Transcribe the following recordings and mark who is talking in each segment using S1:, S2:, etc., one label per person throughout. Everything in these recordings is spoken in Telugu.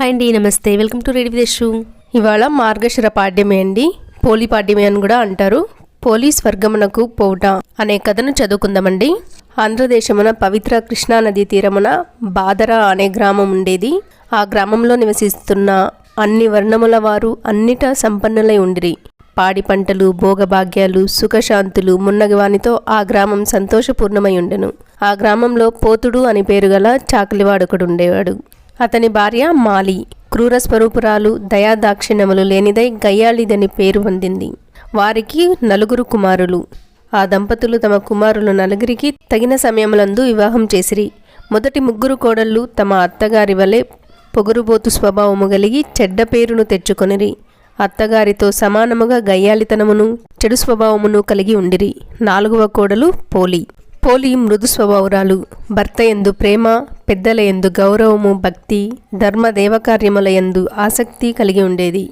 S1: హాయ్ అండి నమస్తే. వెల్కమ్ టు రెడీ విదేశు
S2: ఇవాళ మార్గశిర పాడ్యమే అండి. పోలి పాడ్యమే అని కూడా అంటారు. పోలీస్ వర్గమునకు పోట అనే కథను చదువుకుందామండి. ఆంధ్రదేశమున పవిత్ర కృష్ణా నదీ తీరమున బాదర అనే గ్రామం ఉండేది. ఆ గ్రామంలో నివసిస్తున్న అన్ని వర్ణముల వారు అన్నిటా సంపన్నులై ఉండిరి. పాడి పంటలు భోగభాగ్యాలు సుఖశాంతులు మున్నగవానితో ఆ గ్రామం సంతోషపూర్ణమై ఉండెను. ఆ గ్రామంలో పోతుడు అని పేరు గల చాకలివాడొకడు ఉండేవాడు. అతని భార్య మాలి క్రూర స్వరూపురాలు దయాదాక్షిణ్యములు లేనిదై గయ్యాళిదని పేరు పొందింది. వారికి నలుగురు కుమారులు. ఆ దంపతులు తమ కుమారులు నలుగురికి తగిన సమయములందు వివాహం చేసిరి. మొదటి ముగ్గురు కోడళ్ళు తమ అత్తగారి వలె పొగురుబోతు స్వభావము కలిగి చెడ్డ పేరును తెచ్చుకొనిరి. అత్తగారితో సమానముగా గయ్యాళితనమును చెడు స్వభావమును కలిగి ఉండిరి. నాలుగవ కోడలు పోలి. పోలి మృదు స్వభావురాలు భర్త ఎందు ప్రేమ పెద్దల ఎందు గౌరవము భక్తి ధర్మ దేవకార్యముల ఎందు ఆసక్తి కలిగి ఉండేది.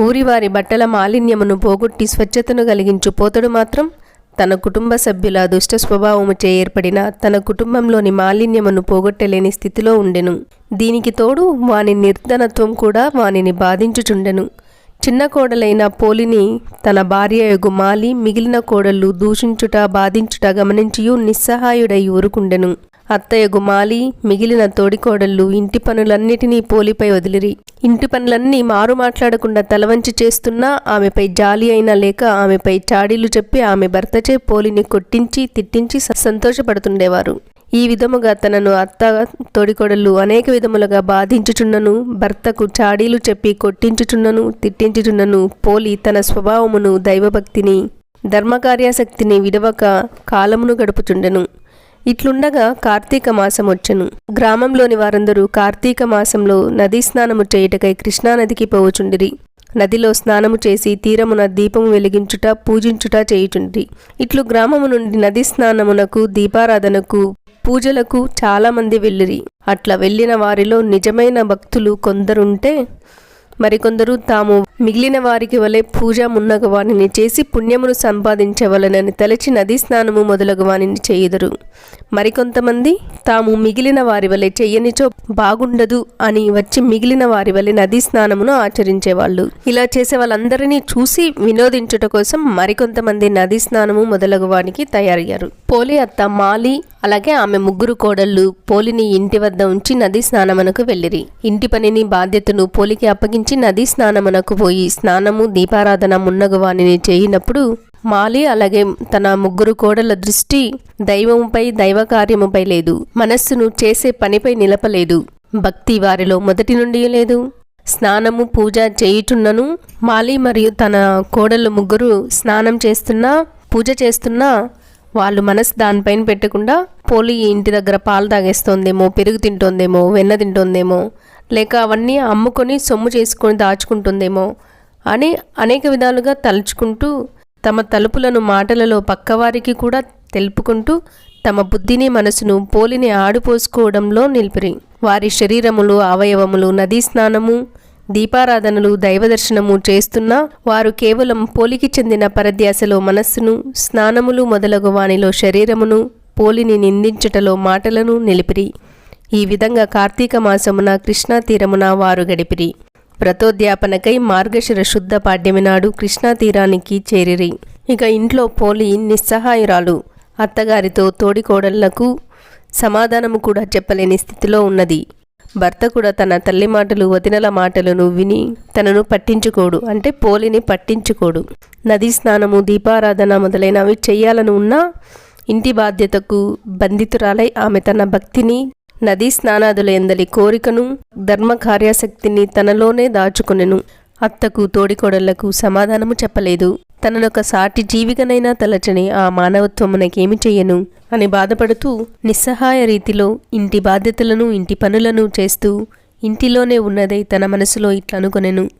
S2: ఊరివారి బట్టల మాలిన్యమును పోగొట్టి స్వచ్ఛతను కలిగించు పోతడు మాత్రం తన కుటుంబ సభ్యుల దుష్ట స్వభావముచే ఏర్పడిన తన కుటుంబంలోని మాలిన్యమును పోగొట్టలేని స్థితిలో ఉండెను. దీనికి తోడు వాని నిర్ధనత్వం కూడా వానిని బాధించుచుండెను. చిన్న కోడలైన పోలిని తన భార్య గుమాలి మిగిలిన కోడళ్ళు దూషించుట బాధించుట గమనించియు నిస్సహాయుడై ఊరుకుండెను. అత్తయ్య గుమాలి మిగిలిన తోడికోడళ్ళు ఇంటి పనులన్నిటినీ పోలిపై వదిలిరి. ఇంటి పనులన్నీ మారు మాట్లాడకుండా తలవంచి చేస్తున్నా ఆమెపై జాలి అయినా లేక ఆమెపై చాడీలు చెప్పి ఆమె భర్తచే పోలిని కొట్టించి తిట్టించి స- సంతోషపడుతుండేవారు. ఈ విధముగా తనను అత్త తోడికోడళ్ళు అనేక విధములుగా బాధించుచున్నను భర్తకు చాడీలు చెప్పి కొట్టించుచున్నను తిట్టించుచున్నను పోలి తన స్వభావమును దైవభక్తిని ధర్మకార్యాసక్తిని విడవక కాలమును గడుపుచుండెను. ఇట్లుండగా కార్తీక మాసం వచ్చెను గ్రామంలోని వారందరూ కార్తీక మాసంలో నదీ స్నానము చేయుటకై కృష్ణానదికి పోవుచుండిరి. నదిలో స్నానము చేసి తీరమున దీపము వెలిగించుట పూజించుట చేయుచుండ్రి. ఇట్లు గ్రామము నుండి నది స్నానమునకు దీపారాధనకు పూజలకు చాలామంది వెళ్ళిరి. అట్లా వెళ్ళిన వారిలో నిజమైన భక్తులు కొందరుంటే మరికొందరు తాము మిగిలిన వారికి వలె పూజ మున్నగ వానిని చేసి పుణ్యమును సంపాదించవలనని తలచి నదీ స్నానము మొదలగు వానిని చేయుదురు. మరికొంతమంది తాము మిగిలిన వారి వలె చెయ్యనిచో బాగుండదు అని వచ్చి మిగిలిన వారి వలె నదీ స్నానమును ఆచరించేవాళ్ళు. ఇలా చేసే వాళ్ళందరినీ చూసి వినోదించుట కోసం మరికొంతమంది నదీ స్నానము మొదలగు వానికి తయారయ్యారు. పోలి అత్త మాలి అలాగే ఆమె ముగ్గురు కోడళ్ళు పోలిని ఇంటి వద్ద ఉంచి నదీ స్నానమునకు వెళ్ళిరి. ఇంటి పనిని బాధ్యతను పోలికి అప్పగించి నదీ స్నానమునకు పోయి స్నానము దీపారాధన మున్నగు వానిని చేయినప్పుడు మాలి అలాగే తన ముగ్గురు కోడల దృష్టి దైవముపై దైవ కార్యముపై లేదు. మనస్సును చేసే పనిపై నిలపలేదు. భక్తి వారిలో మొదటి నుండి లేదు. స్నానము పూజ చేయుచున్నను మాలి మరియు తన కోడలు ముగ్గురు స్నానం చేస్తున్నా పూజ చేస్తున్నా వాళ్ళు మనసు దానిపైన పెట్టకుండా పోలి ఇంటి దగ్గర పాలు తాగేస్తోందేమో పెరుగు తింటోందేమో వెన్న తింటోందేమో లేక అవన్నీ అమ్ముకొని సొమ్ము చేసుకొని దాచుకుంటుందేమో అని అనేక విధాలుగా తలుచుకుంటూ తమ తలుపులను మాటలలో పక్కవారికి కూడా తెలుపుకుంటూ తమ బుద్ధిని మనసును పోలిని ఆడిపోసుకోవడంలో నిలిపిరి. వారి శరీరములు అవయవములు నదీ స్నానము దీపారాధనలు దైవదర్శనము చేస్తున్నా వారు కేవలం పోలికి చెందిన పరధ్యాసలో మనస్సును స్నానములు మొదలగు వానిలో శరీరమును పోలిని నిందించటలో మాటలను నిలిపిరి. ఈ విధంగా కార్తీక మాసమున కృష్ణా తీరమున వారు గడిపిరి. వ్రతోద్యాపనకై మార్గశిర శుద్ధ పాడ్యమి నాడు కృష్ణా తీరానికి చేరిరి. ఇక ఇంట్లో పోలి నిస్సహాయురాలు అత్తగారితో తోడికోడళ్ళకు సమాధానము కూడా చెప్పలేని స్థితిలో ఉన్నది. భర్త కూడా తన తల్లి మాటలు వదినల మాటలను విని తనను పట్టించుకోడు అంటే పోలిని పట్టించుకోడు. నదీ స్నానము దీపారాధన మొదలైనవి చేయాలను ఉన్నా ఇంటి బాధ్యతకు బంధితురాలై ఆమె తన భక్తిని నదీ స్నానాదుల ఎందలి కోరికను ధర్మ కార్యాసక్తిని తనలోనే దాచుకొనెను. అత్తకు తోడికోడళ్ళకు సమాధానము చెప్పలేదు. తననొక సాటి జీవికనైనా తలచని ఆ మానవత్వమునకేమి చెయ్యను? అని బాధపడుతూ నిస్సహాయ రీతిలో ఇంటి బాధ్యతలను ఇంటి పనులను చేస్తూ ఇంటిలోనే ఉన్నదై తన మనసులో ఇట్లనుకొనెను.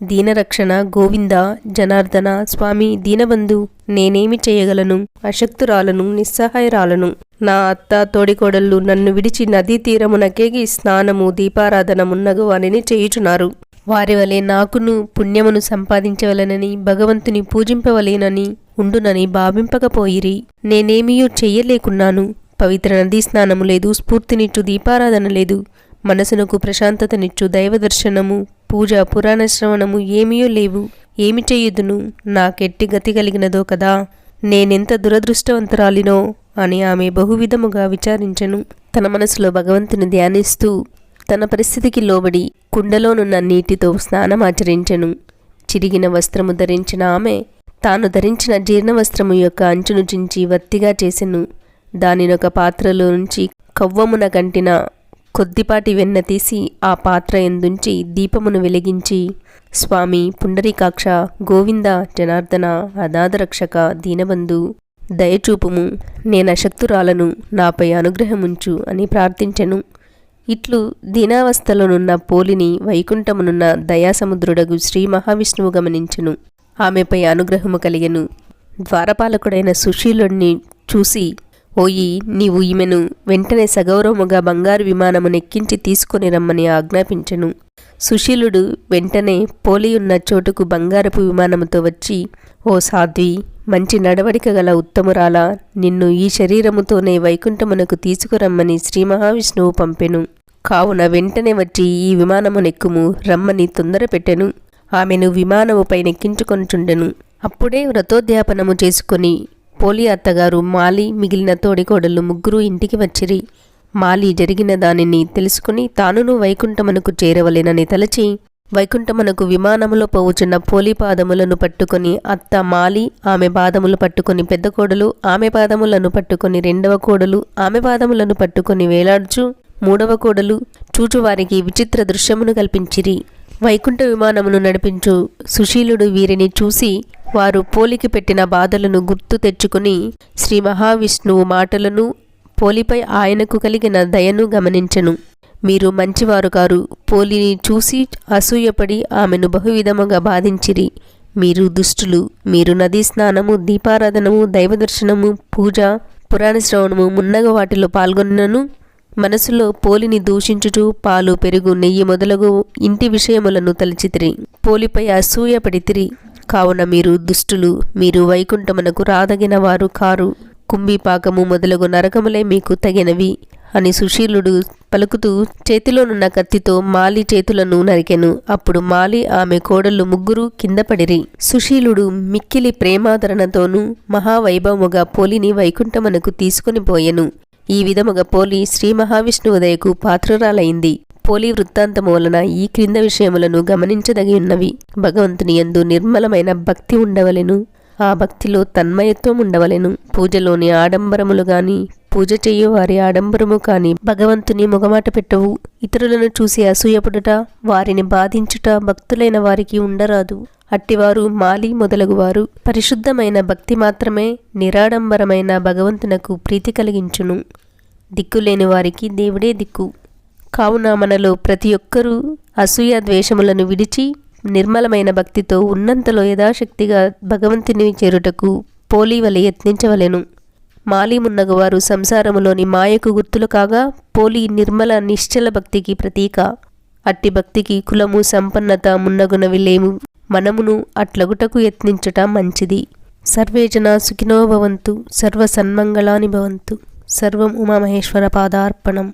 S2: దీనరక్షణ గోవింద జనార్దన స్వామి దీనబంధు నేనేమి చేయగలను అశక్తురాలను నిస్సహాయరాలను నా అత్త తోడికోడళ్ళు నన్ను విడిచి నదీ తీరమునకేగి స్నానము దీపారాధనమున్నగు వానిని చేయుచున్నారు. వారి వలె నాకును పుణ్యమును సంపాదించవలనని భగవంతుని పూజింపవలేనని ఉండునని భావింపకపోయిరి నేనేమియూ చెయ్యలేకున్నాను పవిత్ర నదీ స్నానము లేదు స్ఫూర్తినిచ్చు దీపారాధన లేదు మనసునకు ప్రశాంతతనిచ్చు దైవ దర్శనము పూజ పురాణ శ్రవణము ఏమీయో లేవు. ఏమి చేయుదును? నాకెట్టి గతి కలిగినదో కదా. నేనెంత దురదృష్టవంతురాలినో? అని ఆమె బహువిధముగా విచారించెను. తన మనసులో భగవంతుని ధ్యానిస్తూ తన పరిస్థితికి లోబడి కుండలోనున్న నీటితో స్నానమాచరించెను. చిరిగిన వస్త్రము ధరించిన ఆమె తాను ధరించిన జీర్ణ వస్త్రము యొక్క అంచును చించి వత్తిగా చేసెను. దానినొక పాత్రలో నుంచి కవ్వమున కంటిన కొద్దిపాటి వెన్న తీసి ఆ పాత్ర ఎందుంచి దీపమును వెలిగించి స్వామి పుండరీకాక్ష గోవింద జనార్దన అనాథరక్షక దీనబంధు దయచూపుము నేనశక్తురాలను నాపై అనుగ్రహముంచు అని ప్రార్థించెను. ఇట్లు దీనావస్థలోనున్న పోలిని వైకుంఠమునున్న దయాసముద్రుడగు శ్రీ మహావిష్ణువు గమనించెను. ఆమెపై అనుగ్రహము కలిగెను. ద్వారపాలకుడైన సుశీలుణ్ణి చూసి ఓయి నీవు ఈమెను వెంటనే సగౌరవముగా బంగారు విమానము నెక్కించి తీసుకొని రమ్మని ఆజ్ఞాపించెను. సుశీలుడు వెంటనే పోలియున్న చోటుకు బంగారపు విమానముతో వచ్చి ఓ సాధ్వి మంచి నడవడిక గల ఉత్తమురాల నిన్ను ఈ శరీరముతోనే వైకుంఠమునకు తీసుకురమ్మని శ్రీ మహావిష్ణువు పంపెను. కావున వెంటనే వచ్చి ఈ విమానమునెక్కుము రమ్మని తొందర పెట్టెను. ఆమెను విమానముపై నెక్కించుకొనుచుండెను అప్పుడే వ్రతోద్యాపనము చేసుకొని పోలి అత్తగారు మాలి మిగిలిన తోడికోడలు ముగ్గురు ఇంటికి వచ్చిరి. మాలి జరిగిన దానిని తెలుసుకుని తానును వైకుంఠమునకు చేరవలేనని తలచి వైకుంఠమునకు విమానములో పోవుచున్న పోలి పాదములను పట్టుకొని అత్త మాలి ఆమె పాదములు పట్టుకొని పెద్ద కోడలు ఆమె పాదములను పట్టుకొని రెండవ కోడలు ఆమె పాదములను పట్టుకొని వేలాడుచు మూడవ కోడలు చూచువారికి విచిత్ర దృశ్యమును కల్పించిరి. వైకుంఠ విమానమును నడిపించు సుశీలుడు వీరిని చూసి వారు పోలికి పెట్టిన బాధలను గుర్తు తెచ్చుకుని శ్రీ మహావిష్ణువు మాటలను పోలిపై ఆయనకు కలిగిన దయను గమనించను. మీరు మంచివారు కారు. పోలిని చూసి అసూయపడి ఆమెను బహువిధముగా బాధించిరి. మీరు దుష్టులు. మీరు నదీ స్నానము దీపారాధనము దైవదర్శనము పూజ పురాణ శ్రవణము మున్నగ వాటిలో పాల్గొన్నను మనసులో పోలిని దూషించుచు పాలు పెరుగు నెయ్యి మొదలగు ఇంటి విషయములను తలచితిరి. పోలిపై అసూయపడితిరి. కావున మీరు దుష్టులు మీరు వైకుంఠమునకు రాదగిన వారు కారు. కుంభిపాకము మొదలగు నరకములే మీకు తగినవి అని సుశీలుడు పలుకుతూ చేతిలోనున్న కత్తితో మాలి చేతులను నరికెను. అప్పుడు మాలి ఆమె కోడళ్ళు ముగ్గురు కింద పడిరి. సుశీలుడు మిక్కిలి ప్రేమాదరణతోనూ మహావైభవముగా పోలిని వైకుంఠమునకు తీసుకుని పోయెను. ఈ విధముగా పోలి శ్రీ మహావిష్ణువుదయకు పాత్రురాలైంది. పోలి వృత్తాంతము వలన ఈ క్రింద విషయములను గమనించదగి ఉన్నవి. భగవంతుని ఎందు నిర్మలమైన భక్తి ఉండవలెను. ఆ భక్తిలో తన్మయత్వం ఉండవలెను. పూజలోని ఆడంబరములు గాని పూజ చేయువారి ఆడంబరము కాని భగవంతుని మొగమాట పెట్టవు. ఇతరులను చూసి అసూయపడుట వారిని బాధించుట భక్తులైన వారికి ఉండరాదు. అట్టివారు మాలి మొదలగువారు. పరిశుద్ధమైన భక్తి మాత్రమే నిరాడంబరమైన భగవంతునకు ప్రీతి కలిగించును. దిక్కులేని వారికి దేవుడే దిక్కు. కావున మనలో ప్రతి ఒక్కరూ అసూయ ద్వేషములను విడిచి నిర్మలమైన భక్తితో ఉన్నంతలో యథాశక్తిగా భగవంతుని చేరుటకు పోలి వలె యత్నించవలెను. మాలిమున్నగవారు సంసారములోని మాయకు గుర్తులు కాగా పోలి నిర్మల నిశ్చల భక్తికి ప్రతీక. అట్టి భక్తికి కులము సంపన్నత మున్నగునవి లేము మనమును అట్లగుటకు యత్నించుట మంచిది. సర్వేజన సుఖినో భవంతు సర్వ సన్మంగళాని భవంతు. సర్వం ఉమామహేశ్వర పాదార్పణం.